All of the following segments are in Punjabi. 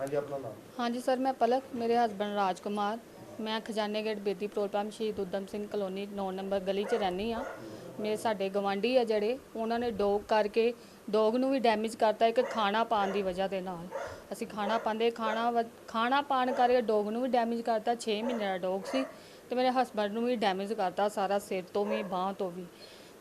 ਹਾਂਜੀ, ਆਪਣਾ ਨਾਮ? ਹਾਂਜੀ, ਸਰ, ਮੈਂ ਪਲਕ, ਮੇਰੇ ਹਸਬੰਡ ਰਾਜ ਕੁਮਾਰ ਮੈਂ ਖਜ਼ਾਨੇ ਗੇਟ ਬੇਦੀ ਪੈਟਰੋਲ ਸ਼ਹੀਦ ਉਦਮ ਸਿੰਘ ਕਲੋਨੀ 9 ਨੰਬਰ ਗਲੀ 'ਚ ਰਹਿੰਦੀ ਆ ਮੇਰੇ ਸਾਡੇ ਗਵਾਂਢੀ ਆ ਜਿਹੜੇ, ਉਹਨਾਂ ਨੇ ਡੋਗ ਕਰਕੇ, ਡੋਗ ਨੂੰ ਵੀ ਡੈਮੇਜ ਕਰਤਾ ਇੱਕ ਖਾਣਾ ਪਾਣ ਦੀ ਵਜ੍ਹਾ ਦੇ ਨਾਲ। ਅਸੀਂ ਖਾਣਾ ਪਾਉਂਦੇ, ਖਾਣਾ ਵ- ਖਾਣਾ ਪਾਣ ਕਰਕੇ ਡੋਗ ਨੂੰ ਵੀ ਡੈਮੇਜ ਕਰਤਾ 6 ਮਹੀਨੇ ਦਾ ਡੋਗ ਸੀ ਤੇ ਮੇਰੇ ਹਸਬੰਡ ਨੂੰ ਵੀ ਡੈਮੇਜ ਕਰਤਾ ਸਾਰਾ ਸਿਰ ਤੋਂ ਵੀ, ਬਾਂਹ ਤੋਂ ਵੀ।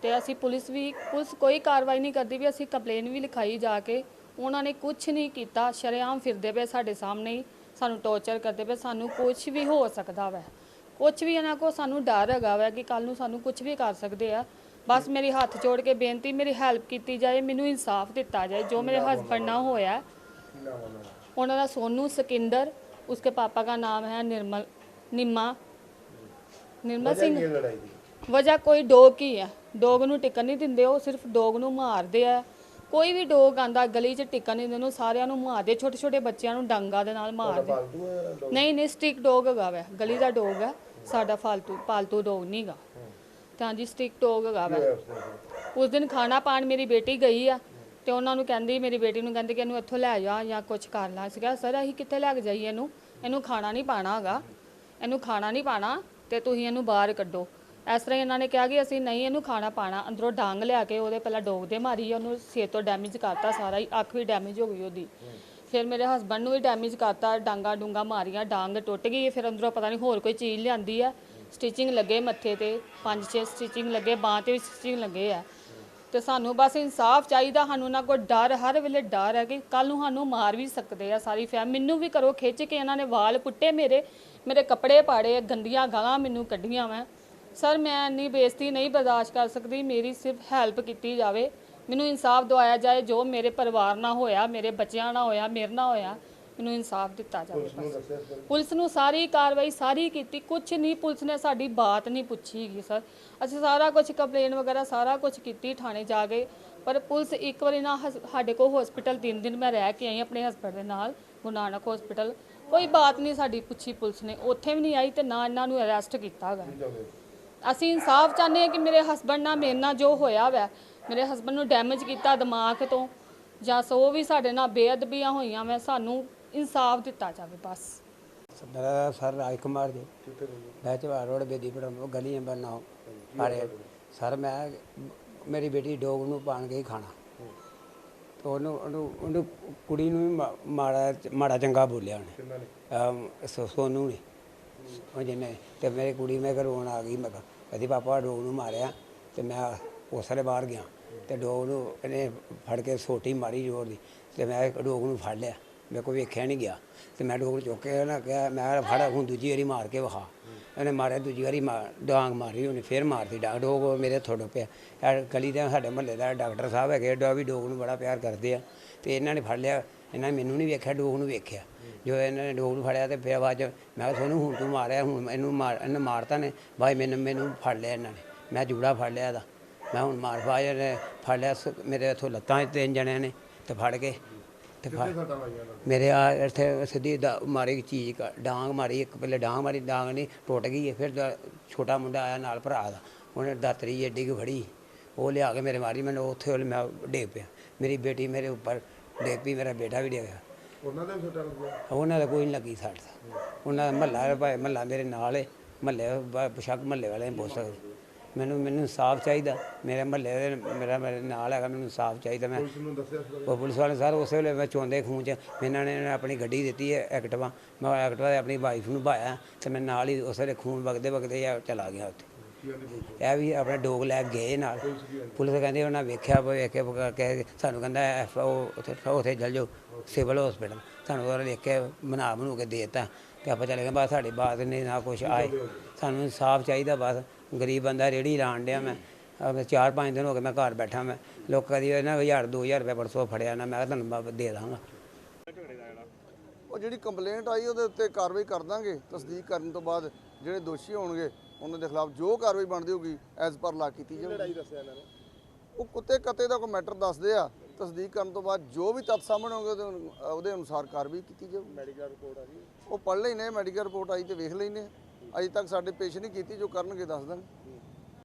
ਤੇ ਅਸੀਂ ਪੁਲਿਸ ਵੀ, ਪੁਲਿਸ ਕੋਈ ਕਾਰਵਾਈ ਨਹੀਂ ਕਰਦੀ ਵੀ ਅਸੀਂ ਕੰਪਲੇਨ ਵੀ ਲਿਖਾਈ ਜਾ ਕੇ ਉਹਨਾਂ ਨੇ ਕੁਝ ਨਹੀਂ ਕੀਤਾ ਸ਼ਰੇਆਮ ਫਿਰਦੇ ਪਏ ਸਾਡੇ ਸਾਹਮਣੇ ਸਾਨੂੰ ਟੋਰਚਰ ਕਰਦੇ ਪਏ ਸਾਨੂੰ ਕੁਝ ਵੀ ਹੋ ਸਕਦਾ ਵੈ। ਕੁਝ ਵੀ ਇਹਨਾਂ ਕੋ ਸਾਨੂੰ ਡਰ ਹੈਗਾ ਵੈ ਕਿ ਕੱਲ ਨੂੰ ਸਾਨੂੰ ਕੁਝ ਵੀ ਕਰ ਸਕਦੇ ਆ। ਬਸ ਮੇਰੀ ਹੱਥ ਜੋੜ ਕੇ ਬੇਨਤੀ ਮੇਰੀ ਹੈਲਪ ਕੀਤੀ ਜਾਏ ਮੈਨੂੰ ਇਨਸਾਫ ਦਿੱਤਾ ਜਾਏ ਜੋ ਮੇਰੇ ਹਸਬੰਡ ਨਾਲ ਹੋਇਆ। ਉਹਨਾਂ ਦਾ ਸੋਨੂ ਸਕਿੰਦਰ ਉਸਕੇ ਪਾਪਾ ਦਾ ਨਾਮ ਹੈ ਨਿਰਮਲ ਨਿੰਮਾ। ਨਿਰਮਲ ਸਿੰਘ। ਵਜ੍ਹਾ ਕੋਈ ਡੋਗ ਹੀ ਹੈ। ਡੋਗ ਨੂੰ ਟਿਕਣ ਨਹੀਂ ਦਿੰਦੇ ਉਹ ਸਿਰਫ ਡੋਗ ਨੂੰ ਮਾਰਦੇ ਆ। ਕੋਈ ਵੀ ਡੋਗ ਆਂਦਾ ਗਲੀ 'ਚ ਟਿਕਣ ਨਹੀਂ ਦਿੰਦੇ ਉਹਨੂੰ ਸਾਰਿਆਂ ਨੂੰ ਮਾਰਦੇ ਛੋਟੇ ਛੋਟੇ ਬੱਚਿਆਂ ਨੂੰ ਡਾਂਗਾ ਦੇ ਨਾਲ ਮਾਰਦੇ। ਹੈ ਡੋਗ? ਨਹੀਂ ਨਹੀਂ ਸਟਿਕ ਡੋਗ ਹੈਗਾ ਵੈ ਗਲੀ ਦਾ ਡੋਗ ਹੈ ਸਾਡਾ ਫਾਲਤੂ ਪਾਲਤੂ ਡੋਗ ਨਹੀਂਗਾ ਤਾਂ ਜੀ ਸਟਿਕ ਡੋਗ ਹੈਗਾ ਵੈ। ਹੋਇਆ ਉਸ ਦਿਨ ਉਸ ਦਿਨ ਖਾਣਾ ਪਾਣ ਮੇਰੀ ਬੇਟੀ ਗਈ ਆ ਤੇ ਉਹਨਾਂ ਨੂੰ ਕਹਿੰਦੀ ਮੇਰੀ ਬੇਟੀ ਨੂੰ ਕਹਿੰਦੀ ਕਿ ਇਹਨੂੰ ਇੱਥੋਂ ਲੈ ਜਾ ਜਾਂ ਕੁਝ ਕਰ ਲਾ। ਸੀਗਾ ਸਰ ਅਸੀਂ ਕਿੱਥੇ ਲੈ ਕੇ ਜਾਈਏ ਇਹਨੂੰ? ਇਹਨੂੰ ਖਾਣਾ ਨਹੀਂ ਪਾਣਾ ਹੈਗਾ। ਇਹਨੂੰ ਖਾਣਾ ਨਹੀਂ ਪਾਣਾ ਤੇ ਤੁਸੀਂ ਇਹਨੂੰ ਬਾਹਰ ਕੱਢੋ। ਇਸ ਤਰ੍ਹਾਂ ਹੀ ਇਹਨਾਂ ਨੇ ਕਿਹਾ ਕਿ ਅਸੀਂ ਨਹੀਂ ਇਹਨੂੰ ਖਾਣਾ ਪਾਣਾ, ਅੰਦਰੋਂ ਡਾਂਗ ਲਿਆ ਕੇ ਉਹਦੇ ਪਹਿਲਾਂ ਡੋਗ ਦੇ ਮਾਰੀ, ਉਹਨੂੰ ਸਿਰ ਤੋਂ ਡੈਮੇਜ ਕਰਤਾ ਸਾਰਾ ਹੀ, ਅੱਖ ਵੀ ਡੈਮੇਜ ਹੋ ਗਈ ਉਹਦੀ। ਫਿਰ ਮੇਰੇ ਹਸਬੰਡ ਨੂੰ ਵੀ ਡੈਮੇਜ ਕਰਤਾ, ਡਾਂਗਾ ਡੂੰਗਾ ਮਾਰੀਆਂ, ਡਾਂਗ ਟੁੱਟ ਗਈ, ਫਿਰ ਅੰਦਰੋਂ ਪਤਾ ਨਹੀਂ ਹੋਰ ਕੋਈ ਚੀਜ਼ ਲਿਆਂਦੀ ਆ। ਸਟਿਚਿੰਗ ਲੱਗੇ ਮੱਥੇ ਤੇ, ਪੰਜ ਛੇ ਸਟਿਚਿੰਗ ਲੱਗੇ, ਬਾਂਹ ਤੇ ਵੀ ਸਟਿਚਿੰਗ ਲੱਗੇ ਆ। ਤੇ ਸਾਨੂੰ ਬਸ ਇਨਸਾਫ ਚਾਹੀਦਾ, ਸਾਨੂੰ ਨਾ ਕੋਈ ਡਰ, ਹਰ ਵੇਲੇ ਡਰ ਹੈ ਕਿ ਕੱਲ ਨੂੰ ਸਾਨੂੰ ਮਾਰ ਵੀ ਸਕਦੇ ਆ ਸਾਰੀ ਫੈਮ ਮੈਨੂੰ ਵੀ ਕਰੋ ਖਿੱਚ ਕੇ ਇਹਨਾਂ ਨੇ ਵਾਲ ਪੁੱਟੇ ਮੇਰੇ ਮੇਰੇ ਕੱਪੜੇ ਪਾੜੇ, ਗੰਦੀਆਂ ਗਾਲਾਂ ਮੈਨੂੰ ਕੱਢੀਆਂ ਮੈਂ। ਸਰ ਮੈਂ ਇੰਨੀ ਬੇਇੱਜ਼ਤੀ ਨਹੀਂ ਬਰਦਾਸ਼ਤ ਕਰ ਸਕਦੀ। ਮੇਰੀ ਸਿਰਫ ਹੈਲਪ ਕੀਤੀ ਜਾਵੇ। ਮੈਨੂੰ ਇਨਸਾਫ ਦਵਾਇਆ ਜਾਏ ਜੋ ਮੇਰੇ ਪਰਿਵਾਰ ਨਾਲ ਹੋਇਆ ਮੇਰੇ ਬੱਚਿਆਂ ਨਾਲ ਹੋਇਆ ਮੇਰੇ ਨਾਲ ਹੋਇਆ ਮੈਨੂੰ ਇਨਸਾਫ ਦਿੱਤਾ ਜਾਵੇ ਪੁਲਿਸ ਨੂੰ? ਪੁਲਿਸ ਸਾਰੀ ਕਾਰਵਾਈ ਸਾਰੀ ਕੀਤੀ। ਕੁਝ ਨਹੀਂ ਪੁਲਿਸ ਨੇ ਸਾਡੀ ਬਾਤ ਨਹੀਂ ਪੁੱਛੀ ਹੈਗੀ ਸਰ। ਅਸੀਂ ਸਾਰਾ ਕੁਝ ਕੰਪਲੇਨ ਵਗੈਰਾ ਸਾਰਾ ਕੁਝ ਕੀਤੀ ਥਾਣੇ ਜਾ ਕੇ। ਪਰ ਪੁਲਿਸ ਇੱਕ ਵਾਰੀ ਨਾ ਸਾਡੇ ਕੋਲ ਹਸਪੀਟਲ ਤਿੰਨ ਦਿਨ ਮੈਂ ਰਹਿ ਕੇ ਆਈ ਆਪਣੇ ਹਸਬੰਡ ਦੇ ਨਾਲ ਗੁਰੂ ਨਾਨਕ ਹਸਪੀਟਲ ਕੋਈ ਬਾਤ ਨਹੀਂ ਸਾਡੀ ਪੁੱਛੀ ਪੁਲਿਸ ਨੇ। ਉੱਥੇ ਵੀ ਨਹੀਂ ਆਈ ਤੇ ਨਾ ਇਹਨਾਂ ਨੂੰ ਅਰੈਸਟ ਕੀਤਾ ਹੋ? ਅਸੀਂ ਇਨਸਾਫ ਚਾਹੁੰਦੇ ਹਾਂ ਕਿ ਮੇਰੇ ਹਸਬੰਡ ਨਾਲ ਮੇਰੇ ਨਾਲ ਜੋ ਹੋਇਆ ਵੈ ਮੇਰੇ ਹਸਬੰਡ ਨੂੰ ਡੈਮੇਜ ਕੀਤਾ ਦਿਮਾਗ ਤੋਂ ਜਾਂ ਸੋ ਵੀ ਸਾਡੇ ਨਾਲ ਬੇਅਦਬੀਆਂ ਹੋਈਆਂ ਵੈ ਸਾਨੂੰ ਇਨਸਾਫ ਦਿੱਤਾ ਜਾਵੇ ਬਸ। ਰਾਜ ਕੁਮਾਰ ਰਹਿੰਦੇ ਮੈਂ ਚਵਾਰ ਰੋਡ ਬੇਦੀ ਪੜਮ ਗਲੀ ਨੰਬਰ 9 ਆਰੇ ਸਰ ਮੈਂ ਮੇਰੀ ਬੇਟੀ ਡੋਗ ਨੂੰ ਪਾਣ ਗਈ ਖਾਣਾ। ਤੇ ਉਹਨੂੰ ਉਹਨੂੰ ਉਹਨੂੰ ਕੁੜੀ ਨੂੰ ਵੀ ਮਾ- ਮਾੜਾ ਮਾੜਾ ਚੰਗਾ ਬੋਲਿਆ ਉਹਨੇ। ਅਮ ਸੋ- ਸੋਨੂੰ ਨੇ ਉਹ ਜਿਹਨੇ ਤੇ ਮੇਰੀ ਕੁੜੀ ਮੈਂ ਰੋਣ ਆ ਗਈ, ਮੈਂ ਕਿਹਾ, ਕਹਿੰਦੀ ਪਾਪਾ ਡੋਗ ਨੂੰ ਮਾਰਿਆ ਤੇ ਮੈਂ ਉਸ ਵੇਲੇ ਬਾਹਰ ਗਿਆ ਤੇ ਡੋਗ ਨੂੰ ਇਹਨੇ ਫੜ ਕੇ ਸੋਟੀ ਮਾਰੀ ਜ਼ੋਰ ਦੀ ਤੇ ਮੈਂ ਡੋਗ ਨੂੰ ਫੜ ਲਿਆ, ਮੇਰੇ ਕੋਲ ਵੇਖਿਆ ਨਹੀਂ ਗਿਆ ਤੇ ਮੈਂ ਡੋਗ ਨੂੰ ਚੁੱਕ ਕੇ ਨਾ ਕਿਹਾ, ਮੈਂ ਫੜ, ਹੁਣ ਦੂਜੀ ਵਾਰੀ ਮਾਰ ਕੇ ਵਿਖਾ। ਇਹਨੇ ਮਾਰਿਆ, ਦੂਜੀ ਵਾਰੀ ਮਾਰ ਡਾਂਗ ਮਾਰੀ ਉਹਨੇ, ਫੇਰ ਮਾਰਦੀ ਡਾਂਗ, ਡੋਗ ਮੇਰੇ ਥੋੜਾ ਪਿਆ। ਇਹ ਗਲੀ ਦੇ ਸਾਡੇ ਮਹੱਲੇ ਦਾ ਡਾਕਟਰ ਸਾਹਿਬ ਹੈਗੇ ਡੋ ਵੀ ਡੋਗ ਨੂੰ ਬੜਾ ਪਿਆਰ ਕਰਦੇ ਆ। ਤੇ ਇਹਨਾਂ ਨੇ ਫੜ ਲਿਆ, ਇਹਨਾਂ ਨੇ ਮੈਨੂੰ ਨਹੀਂ ਵੇਖਿਆ, ਡੋਗ ਨੂੰ ਵੇਖਿਆ। ਜੋ ਇਹਨਾਂ ਨੇ ਡੋਗ ਨੂੰ ਫੜਿਆ ਤੇ ਫਿਰ ਬਾਅਦ 'ਚ ਮੈਂ ਕਿਹਾ, ਸੋਨੂੰ ਹੁਣ ਤੂੰ ਮਾਰਿਆ, ਹੁਣ ਇਹਨੂੰ ਮਾਰ, ਇਹਨੇ ਮਾਰਤਾ ਨੇ ਭਾਈ ਮੈਨੂੰ ਮੈਨੂੰ ਫੜ ਲਿਆ ਇਹਨਾਂ ਨੇ। ਮੈਂ ਜੂੜਾ ਫੜ ਲਿਆ ਇਹਦਾ। ਮੈਂ ਹੁਣ ਮਾਰ ਪਾਇਆ ਨੇ ਫੜ ਲਿਆ, ਸ- ਮੇਰੇ ਇੱਥੋਂ ਲੱਤਾਂ ਤਿੰਨ ਜਣਿਆਂ ਨੇ ਤੇ ਫੜ ਕੇ ਤੇ ਫੜ। ਮੇਰੇ ਆ ਇੱਥੇ ਸਿੱਧੀ ਦਾ- ਮਾਰੀ ਚੀਜ਼ ਕ- ਡਾਂਗ ਮਾਰੀ ਇੱਕ ਪਹਿਲੇ ਡਾਂਗ ਮਾਰੀ ਡਾਂਗ ਨਹੀਂ ਟੁੱਟ ਗਈ ਹੈ। ਫਿਰ ਦਾ- ਛੋਟਾ ਮੁੰਡਾ ਆਇਆ ਨਾਲ ਭਰਾ ਦਾ। ਉਹਨੇ ਦਾਤਰੀ ਏਡੀ ਕੁ ਫੜੀ। ਉਹ ਲਿਆ ਕੇ ਮੇਰੇ ਮਾਰੀ ਮੈਨੂੰ ਉੱਥੇ ਉਹਨੇ ਮੈਂ ਡੇਗ ਪਿਆ। ਮੇਰੀ ਬੇਟੀ ਮੇਰੇ ਉੱਪਰ ਡੇਗ ਪਈ ਮੇਰਾ ਬੇਟਾ ਵੀ ਡਿੱਗਿਆ ਉਹਨਾਂ ਦੇ ਵੀ ਸੱਟਾਂ ਲੱਗੀਆਂ? ਉਹਨਾਂ ਦਾ ਕੋਈ ਨਹੀਂ ਲੱਗੀ ਸੱਟ। ਉਹਨਾਂ ਦਾ ਮਹੱਲਾ ਭਾਈ ਮਹੱਲਾ ਮੇਰੇ ਨਾਲ ਹੈ ਮਹੱਲੇ ਪੋਸ਼ਾਕ ਮਹੱਲੇ ਵਾਲੇ ਪੁੱਛ ਸਕਦੇ ਮੈਨੂੰ ਮੈਨੂੰ ਇਨਸਾਫ ਚਾਹੀਦਾ। ਮੇਰੇ ਮਹੱਲੇ ਦੇ ਮੇਰਾ ਮੇਰੇ ਨਾਲ ਹੈਗਾ ਮੈਨੂੰ ਇਨਸਾਫ ਚਾਹੀਦਾ ਮੈਂ। ਪੁਲਿਸ ਨੂੰ ਦੱਸਿਆ? ਉਹ ਪੁਲਿਸ ਵਾਲੇ ਸਰ ਉਸੇ ਵੇਲੇ ਮੈਂ ਚੋਂਦੇ ਖੂਨ ਚ ਇਹਨਾਂ ਨੇ ਆਪਣੀ ਗੱਡੀ ਦਿੱਤੀ ਹੈ ਐਕਟਿਵਾ। ਮੈਂ ਐਕਟਿਵਾ ਤੇ ਆਪਣੀ ਵਾਈਫ ਨੂੰ ਭਾਇਆ ਤੇ ਮੈਂ ਨਾਲ ਹੀ ਉਸੇ ਵੇਲੇ ਖੂਨ ਵਗਦੇ ਵਗਦੇ ਆ ਚਲਾ ਗਿਆ ਉੱਥੇ। ਇਹ ਵੀ ਆਪਣੇ ਡੋਗ ਲੈ ਗਏ ਨਾਲ। ਪੁਲਿਸ ਕਹਿੰਦੇ ਉਹਨਾਂ ਵੇਖਿਆ ਵੇਖ ਕੇ ਕਹਿ ਸਾਨੂੰ ਕਹਿੰਦਾ ਐਫ ਉਹ ਉੱਥੇ ਉੱਥੇ ਚਲ ਜਾਓ ਸਿਵਲ ਹਸਪੀਟਲ। ਸਾਨੂੰ ਉਹ ਵੇਖ ਕੇ ਬਣਾ ਬਣੂ ਕੇ ਦੇਤਾ ਤੇ ਆਪਾਂ ਚਲੇ ਗਏ ਬਸ ਸਾਡੀ ਬਾਤ ਨਹੀਂ ਨਾ ਕੁਛ ਆਏ। ਸਾਨੂੰ ਇਨਸਾਫ ਚਾਹੀਦਾ ਬਸ। ਗਰੀਬ ਬੰਦਾ ਰੇੜੀ ਲਾਣ ਡਿਆ ਮੈਂ। ਮੈਂ ਚਾਰ ਪੰਜ ਦਿਨ ਹੋ ਗਏ ਮੈਂ ਘਰ ਬੈਠਾ ਮੈਂ। ਲੋਕ ਕਦੀ ਨਾ 1000 2000 ਰੁਪਏ ਪਰਸੋਂ ਫੜਿਆ ਨਾ ਮੈਂ ਕਿਹਾ ਤੁਹਾਨੂੰ ਮੈਂ ਦੇ ਦਾਂਗਾ। ਉਹ ਜਿਹੜੀ ਕੰਪਲੇਂਟ ਆਈ ਉਹਦੇ ਉੱਤੇ ਕਾਰਵਾਈ ਕਰ ਦਾਂਗੇ ਤਸਦੀਕ ਕਰਨ ਤੋਂ ਬਾਅਦ ਜਿਹੜੇ ਦੋਸ਼ੀ ਹੋਣਗੇ ਉਹਨਾਂ ਦੇ ਖਿਲਾਫ ਜੋ ਕਾਰਵਾਈ ਬਣਦੀ ਹੋਗੀ ਐਜ਼ ਪਰ ਲਾ ਕੀਤੀ ਜਾਊਗੀ। ਲੜਾਈ ਦੱਸਿਆ ਇਹਨਾਂ ਨੇ। ਉਹ ਕੁੱਤੇ ਕੱਤੇ ਦਾ ਕੋਈ ਮੈਟਰ ਦੱਸਦੇ ਆ ਤਸਦੀਕ ਕਰਨ ਤੋਂ ਬਾਅਦ ਜੋ ਵੀ ਤੱਥ ਸਾਹਮਣੇ ਹੋਣਗੇ ਉਹਦੇ ਉਹਦੇ ਅਨੁਸਾਰ ਕਾਰਵਾਈ ਕੀਤੀ ਜਾਊਗੀ। ਮੈਡੀਕਲ ਰਿਪੋਰਟ ਆ ਗਈ ਉਹ ਪੜ੍ਹ ਲੈਨੇ ਮੈਡੀਕਲ ਰਿਪੋਰਟ ਆਈ ਤੇ ਵੇਖ ਲੈਨੇ ਅਜੇ ਤੱਕ ਸਾਡੇ ਪੇਸ਼ ਨਹੀਂ ਕੀਤੀ ਜੋ ਕਰਨਗੇ ਦੱਸ ਦਾਂਗੇ।